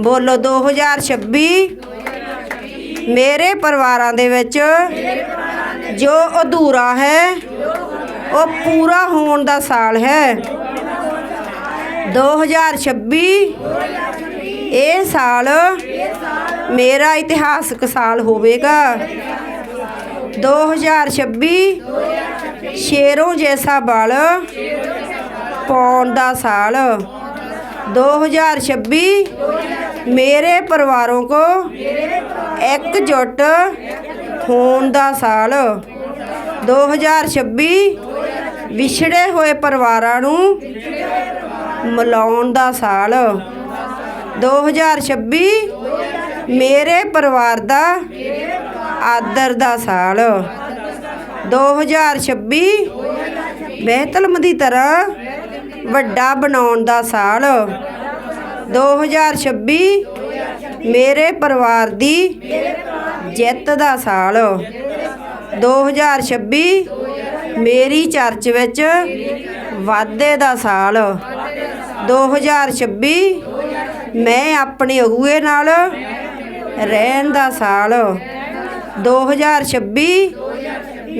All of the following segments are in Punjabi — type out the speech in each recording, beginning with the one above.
ਬੋਲੋ 2026 ਮੇਰੇ ਪਰਿਵਾਰਾਂ ਦੇ ਵਿੱਚ ਜੋ ਅਧੂਰਾ ਹੈ, ਉਹ ਪੂਰਾ ਹੋਣ ਦਾ ਸਾਲ ਹੈ। 2026 ਇਹ ਸਾਲ ਮੇਰਾ ਇਤਿਹਾਸਕ ਸਾਲ ਹੋਵੇਗਾ। 2026 ਸ਼ੇਰੋਂ ਜੈਸਾ ਬਲ ਪਾਉਣ ਦਾ ਸਾਲ। 2026 ਮੇਰੇ ਪਰਿਵਾਰੋਂ ਕੋ ਇਕਜੁੱਟ ਹੋਣ ਦਾ ਸਾਲ। 2026 ਵਿਛੜੇ ਹੋਏ ਪਰਿਵਾਰਾਂ ਨੂੰ ਮਿਲਾਉਣ ਦਾ ਸਾਲ। 2026 ਮੇਰੇ ਪਰਿਵਾਰ ਦਾ ਆਦਰ ਦਾ ਸਾਲ। 2026 ਬਹਿਤਲਮ ਦੀ ਤਰ੍ਹਾਂ ਵੱਡਾ ਬਣਾਉਣ ਦਾ ਸਾਲ। 2026 ਮੇਰੇ ਪਰਿਵਾਰ ਦੀ ਜਿੱਤ ਦਾ ਸਾਲ। 2026 ਮੇਰੀ ਚਰਚ ਵਿੱਚ ਵਾਧੇ ਦਾ ਸਾਲ। 2026 ਮੈਂ ਆਪਣੇ ਅਗੂਏ ਨਾਲ ਰਹਿਣ ਦਾ ਸਾਲ। 2026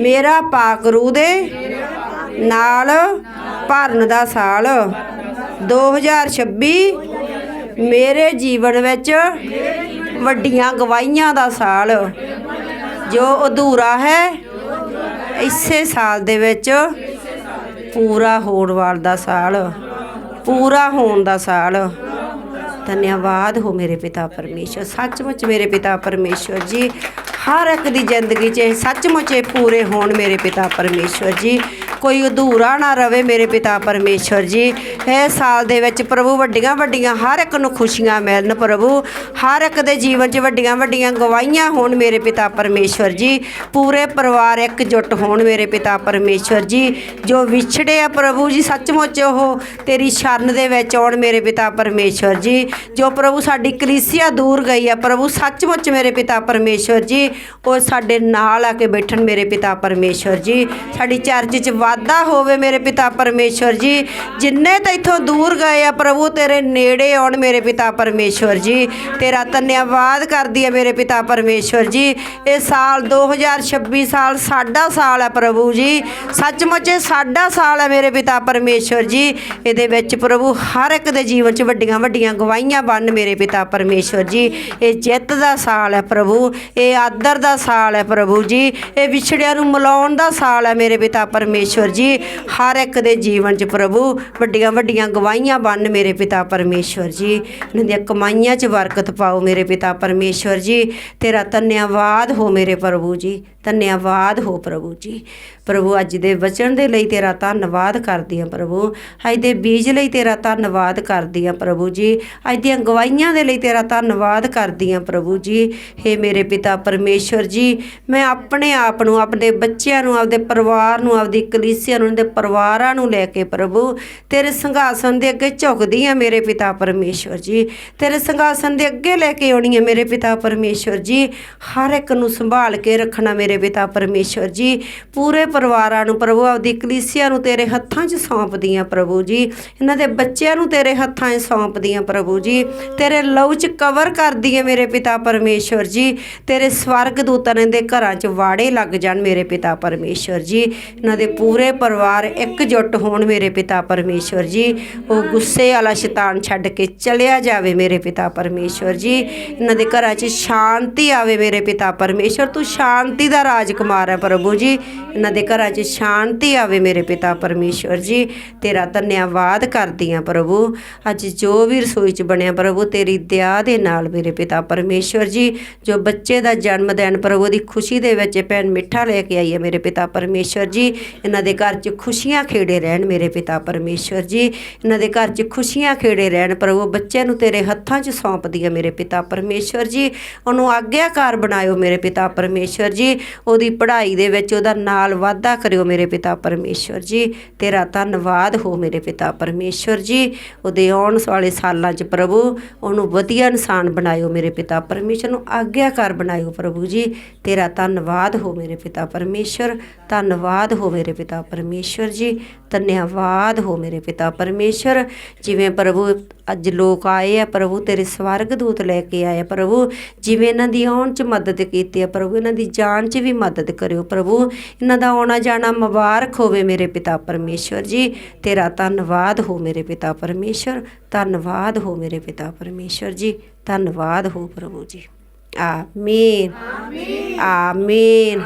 ਮੇਰਾ ਪਾਕ ਰੂਹ ਦੇ ਨਾਲ ਭਰਨ ਦਾ ਸਾਲ। 2026 ਮੇਰੇ ਜੀਵਨ ਵਿੱਚ ਵੱਡੀਆਂ ਗਵਾਹੀਆਂ ਦਾ ਸਾਲ, ਜੋ ਅਧੂਰਾ ਹੈ, ਇਸੇ ਸਾਲ ਦੇ ਵਿੱਚ ਪੂਰਾ ਹੋਣ ਵਾਲਾ ਦਾ ਸਾਲ, ਪੂਰਾ ਹੋਣ ਦਾ ਸਾਲ। ਧੰਨਵਾਦ ਹੋ ਮੇਰੇ ਪਿਤਾ ਪਰਮੇਸ਼ਰ ਸੱਚਮੁੱਚ ਮੇਰੇ ਪਿਤਾ ਪਰਮੇਸ਼ਰ ਜੀ, ਹਰ ਇੱਕ ਦੀ ਜ਼ਿੰਦਗੀ 'ਚ ਸੱਚਮੁੱਚ ਪੂਰੇ ਹੋਣ ਮੇਰੇ ਪਿਤਾ ਪਰਮੇਸ਼ਰ ਜੀ। ਕੋਈ ਅਧੂਰਾ ਨਾ ਰਵੇ ਮੇਰੇ ਪਿਤਾ ਪਰਮੇਸ਼ਰ ਜੀ। ਇਹ ਸਾਲ ਦੇ ਵਿੱਚ ਪ੍ਰਭੂ ਵੱਡੀਆਂ ਵੱਡੀਆਂ ਹਰ ਇੱਕ ਨੂੰ ਖੁਸ਼ੀਆਂ ਮਿਲਣ ਪ੍ਰਭੂ। ਹਰ ਇੱਕ ਦੇ ਜੀਵਨ 'ਚ ਵੱਡੀਆਂ ਵੱਡੀਆਂ ਗਵਾਹੀਆਂ ਹੋਣ ਮੇਰੇ ਪਿਤਾ ਪਰਮੇਸ਼ਰ ਜੀ। ਪੂਰੇ ਪਰਿਵਾਰ ਇੱਕ ਇਕਜੁੱਟ ਹੋਣ ਮੇਰੇ ਪਿਤਾ ਪਰਮੇਸ਼ਰ ਜੀ। ਜੋ ਵਿਛੜੇ ਆ ਪ੍ਰਭੂ ਜੀ, ਸੱਚਮੁੱਚ ਉਹ ਤੇਰੀ ਸ਼ਰਨ ਦੇ ਵਿੱਚ ਆਉਣ ਮੇਰੇ ਪਿਤਾ ਪਰਮੇਸ਼ਰ ਜੀ। ਜੋ ਪ੍ਰਭੂ ਸਾਡੀ ਕਲੀਸਿਆ ਦੂਰ ਗਈ ਆ, ਪ੍ਰਭੂ ਸੱਚਮੁੱਚ ਮੇਰੇ ਪਿਤਾ ਪਰਮੇਸ਼ਰ ਜੀ, ਉਹ ਸਾਡੇ ਨਾਲ ਆ ਕੇ ਬੈਠਣ ਮੇਰੇ ਪਿਤਾ ਪਰਮੇਸ਼ਰ ਜੀ। ਸਾਡੀ ਚਰਚ 'ਚ ਵਾਧਾ ਹੋਵੇ ਮੇਰੇ ਪਿਤਾ ਪਰਮੇਸ਼ਰ ਜੀ, ਜਿੰਨੇ ਤਾਂ ਇੱਥੋਂ ਦੂਰ ਗਏ ਆ ਪ੍ਰਭੂ, ਤੇਰੇ ਨੇੜੇ ਆਉਣ ਮੇਰੇ ਪਿਤਾ ਪਰਮੇਸ਼ਰ ਜੀ। ਤੇਰਾ ਧੰਨਵਾਦ ਕਰਦੀ ਹੈ ਮੇਰੇ ਪਿਤਾ ਪਰਮੇਸ਼ਰ ਜੀ। ਇਹ ਸਾਲ 2026 ਸਾਲ ਸਾਡਾ ਸਾਲ ਹੈ ਪ੍ਰਭੂ ਜੀ। ਸੱਚਮੁੱਚ ਇਹ ਸਾਡਾ ਸਾਲ ਹੈ ਮੇਰੇ ਪਿਤਾ ਪਰਮੇਸ਼ਰ ਜੀ। ਇਹਦੇ ਵਿੱਚ ਪ੍ਰਭੂ ਹਰ ਇੱਕ ਦੇ ਜੀਵਨ 'ਚ ਵੱਡੀਆਂ ਵੱਡੀਆਂ ਗਵਾਹੀਆਂ ਬਣ ਮੇਰੇ ਪਿਤਾ ਪਰਮੇਸ਼ਰ ਜੀ। ਇਹ ਜਿੱਤ ਦਾ ਸਾਲ ਹੈ ਪ੍ਰਭੂ, ਇਹ ਆਦਰ ਦਾ ਸਾਲ ਹੈ ਪ੍ਰਭੂ ਜੀ। ਇਹ ਵਿਛੜਿਆਂ ਨੂੰ ਮਿਲਾਉਣ ਦਾ ਸਾਲ ਹੈ ਮੇਰੇ ਪਿਤਾ ਪਰਮੇਸ਼ਰ ਜੀ, ਹਰ ਇੱਕ ਦੇ ਜੀਵਨ 'ਚ ਪ੍ਰਭੂ, ਵੱਡੀਆਂ ਵੱਡੀਆਂ ਗਵਾਹੀਆਂ ਬਣ ਮੇਰੇ ਪਿਤਾ ਪਰਮੇਸ਼ਰ ਜੀ। ਇਹਨਾਂ ਦੀਆਂ ਕਮਾਈਆਂ 'ਚ ਬਰਕਤ ਪਾਓ ਮੇਰੇ ਪਿਤਾ ਪਰਮੇਸ਼ਰ ਜੀ। ਤੇਰਾ ਧੰਨਵਾਦ ਹੋ ਮੇਰੇ ਪ੍ਰਭੂ ਜੀ ਧੰਨਵਾਦ ਹੋ ਪ੍ਰਭੂ ਜੀ। ਪ੍ਰਭੂ, ਅੱਜ ਦੇ ਵਚਨ ਦੇ ਲਈ ਤੇਰਾ ਧੰਨਵਾਦ ਕਰਦੀ ਹਾਂ ਪ੍ਰਭੂ। ਅੱਜ ਦੇ ਬੀਜ ਲਈ ਤੇਰਾ ਧੰਨਵਾਦ ਕਰਦੀ ਹਾਂ ਪ੍ਰਭੂ ਜੀ। ਅੱਜ ਦੀਆਂ ਗਵਾਹੀਆਂ ਦੇ ਲਈ ਤੇਰਾ ਧੰਨਵਾਦ ਕਰਦੀ ਹਾਂ ਪ੍ਰਭੂ ਜੀ। हे ਮੇਰੇ ਪਿਤਾ ਪਰਮੇਸ਼ਰ ਜੀ, ਮੈਂ ਆਪਣੇ ਆਪ ਨੂੰ, ਆਪਣੇ ਬੱਚਿਆਂ ਨੂੰ, ਆਪਦੇ ਪਰਿਵਾਰ ਨੂੰ, ਆਪਦੀ ਕਲੀਸਿਆ ਨੂੰ ਦੇ ਪਰਿਵਾਰਾਂ ਨੂੰ ਲੈ ਕੇ ਪ੍ਰਭੂ, ਤੇਰੇ ਸੰਘਾਸਨ ਦੇ ਅੱਗੇ ਝੁਕਦੀ ਹਾਂ ਮੇਰੇ ਪਿਤਾ ਪਰਮੇਸ਼ਰ ਜੀ। ਤੇਰੇ ਸੰਘਾਸਨ ਦੇ ਅੱਗੇ ਲੈ ਕੇ ਆਉਣੀ ਹੈ ਮੇਰੇ ਪਿਤਾ ਪਰਮੇਸ਼ਰ ਜੀ। ਹਰ ਇੱਕ ਨੂੰ ਸੰਭਾਲ ਕੇ ਰੱਖਣਾ ਮੇਰੇ ਪਿਤਾ ਪਰਮੇਸ਼ਰ ਜੀ। ਪੂਰੇ ਪਰਿਵਾਰਾਂ ਨੂੰ ਪ੍ਰਭੂ, ਆਪਦੀ ਕਲੀਸਿਆ ਨੂੰ ਤੇਰੇ ਹੱਥਾਂ 'ਚ ਸੌਂਪਦੀਆਂ ਪ੍ਰਭੂ ਜੀ। ਇਹਨਾਂ ਦੇ ਬੱਚਿਆਂ ਨੂੰ ਤੇਰੇ ਹੱਥਾਂ 'ਚ ਸੌਂਪਦੀਆਂ ਪ੍ਰਭੂ ਜੀ। ਤੇਰੇ ਲਹੂ 'ਚ ਕਵਰ ਕਰਦੀ ਹੈ ਮੇਰੇ ਪਿਤਾ ਪਰਮੇਸ਼ਰ ਜੀ। ਤੇਰੇ ਸਵਰਗ ਦੂਤਾਂ ਦੇ ਘਰਾਂ 'ਚ ਵਾੜੇ ਲੱਗ ਜਾਣ ਮੇਰੇ ਪਿਤਾ ਪਰਮੇਸ਼ਰ ਜੀ। ਇਹਨਾਂ ਦੇ ਪੂਰੇ ਪਰਿਵਾਰ ਇਕਜੁੱਟ ਹੋਣ ਮੇਰੇ ਪਿਤਾ ਪਰਮੇਸ਼ਰ ਜੀ। ਉਹ ਗੁੱਸੇ ਵਾਲਾ ਸ਼ੈਤਾਨ ਛੱਡ ਕੇ ਚਲਿਆ ਜਾਵੇ ਮੇਰੇ ਪਿਤਾ ਪਰਮੇਸ਼ਰ ਜੀ। ਇਹਨਾਂ ਦੇ ਘਰਾਂ 'ਚ ਸ਼ਾਂਤੀ ਆਵੇ ਮੇਰੇ ਪਿਤਾ ਪਰਮੇਸ਼ਰ ਤੂੰ ਸ਼ਾਂਤੀ ਦਾ ਰਾਜ ਕੁਮਾਰ ਹੈ ਪ੍ਰਭੂ ਜੀ। ਇਹਨਾਂ ਦੇ ਘਰਾਂ 'ਚ ਸ਼ਾਂਤੀ ਆਵੇ ਮੇਰੇ ਪਿਤਾ ਪਰਮੇਸ਼ਰ ਜੀ। ਤੇਰਾ ਧੰਨਵਾਦ ਕਰਦੀ ਹਾਂ ਪ੍ਰਭੂ। ਅੱਜ ਜੋ ਵੀ ਰਸੋਈ 'ਚ ਬਣਿਆ ਪ੍ਰਭੂ, ਤੇਰੀ ਦਇਆ ਦੇ ਨਾਲ ਮੇਰੇ ਪਿਤਾ ਪਰਮੇਸ਼ਰ ਜੀ। ਜੋ ਬੱਚੇ ਦਾ ਜਨਮ ਦਿਨ ਪ੍ਰਭੂ ਦੀ ਖੁਸ਼ੀ ਦੇ ਵਿੱਚ ਇਹ ਭੈਣ ਮਿੱਠਾ ਲੈ ਕੇ ਆਈ ਹੈ ਮੇਰੇ ਪਿਤਾ ਪਰਮੇਸ਼ਰ ਜੀ। ਇਹਨਾਂ ਦੇ ਘਰ 'ਚ ਖੁਸ਼ੀਆਂ ਖੇੜੇ ਰਹਿਣ ਮੇਰੇ ਪਿਤਾ ਪਰਮੇਸ਼ਰ ਜੀ। ਇਹਨਾਂ ਦੇ ਘਰ 'ਚ ਖੁਸ਼ੀਆਂ ਖੇੜੇ ਰਹਿਣ ਪ੍ਰਭੂ ਬੱਚੇ ਨੂੰ ਤੇਰੇ ਹੱਥਾਂ 'ਚ ਸੌਂਪਦੀ ਹੈ ਮੇਰੇ ਪਿਤਾ ਪਰਮੇਸ਼ਰ ਜੀ। ਉਹਨੂੰ ਆਗਿਆਕਾਰ ਬਣਾਇਓ ਮੇਰੇ ਪਿਤਾ ਪਰਮੇਸ਼ਰ ਜੀ। ਉਹਦੀ ਪੜ੍ਹਾਈ ਦੇ ਵਿੱਚ ਉਹਦਾ ਨਾਲ ਵਾਧਾ ਕਰਿਓ ਮੇਰੇ ਪਿਤਾ ਪਰਮੇਸ਼ਰ ਜੀ। ਤੇਰਾ ਧੰਨਵਾਦ ਹੋ ਮੇਰੇ ਪਿਤਾ ਪਰਮੇਸ਼ਰ ਜੀ। ਉਹਦੇ ਆਉਣ ਵਾਲੇ ਸਾਲਾਂ 'ਚ ਪ੍ਰਭੂ, ਉਹਨੂੰ ਵਧੀਆ ਇਨਸਾਨ ਬਣਾਇਓ ਮੇਰੇ ਪਿਤਾ ਪਰਮੇਸ਼ਰ ਨੂੰ। ਆਗਿਆਕਾਰ ਬਣਾਇਓ ਪ੍ਰਭੂ ਜੀ। ਤੇਰਾ ਧੰਨਵਾਦ ਹੋ ਮੇਰੇ ਪਿਤਾ ਪਰਮੇਸ਼ਰ ਧੰਨਵਾਦ ਹੋ ਮੇਰੇ ਪਿਤਾ ਪਰਮੇਸ਼ਰ ਜੀ। ਧੰਨਵਾਦ ਹੋ ਮੇਰੇ ਪਿਤਾ ਪਰਮੇਸ਼ਰ ਜਿਵੇਂ ਪ੍ਰਭੂ ਅੱਜ ਲੋਕ ਆਏ ਆ, ਪ੍ਰਭੂ ਤੇਰੇ ਸਵਰਗ ਦੂਤ ਲੈ ਕੇ ਆਏ ਪ੍ਰਭੂ। ਜਿਵੇਂ ਇਹਨਾਂ ਦੀ ਆਉਣ 'ਚ ਮਦਦ ਕੀਤੀ ਆ, ਪ੍ਰਭੂ ਇਹਨਾਂ ਦੀ ਜਾਨ 'ਚ ਵੀ ਮਦਦ ਕਰਿਓ ਪ੍ਰਭੂ। ਇਹਨਾਂ ਦਾ ਆਉਣਾ ਜਾਣਾ ਮੁਬਾਰਕ ਹੋਵੇ ਮੇਰੇ ਪਿਤਾ ਪਰਮੇਸ਼ਰ ਜੀ। ਤੇਰਾ ਧੰਨਵਾਦ ਹੋ ਮੇਰੇ ਪਿਤਾ ਪਰਮੇਸ਼ਰ ਧੰਨਵਾਦ ਹੋ ਮੇਰੇ ਪਿਤਾ ਪਰਮੇਸ਼ਰ ਜੀ। ਧੰਨਵਾਦ ਹੋ ਪ੍ਰਭੂ ਜੀ। ਆਮੀਨ। ਆਮੀਨ।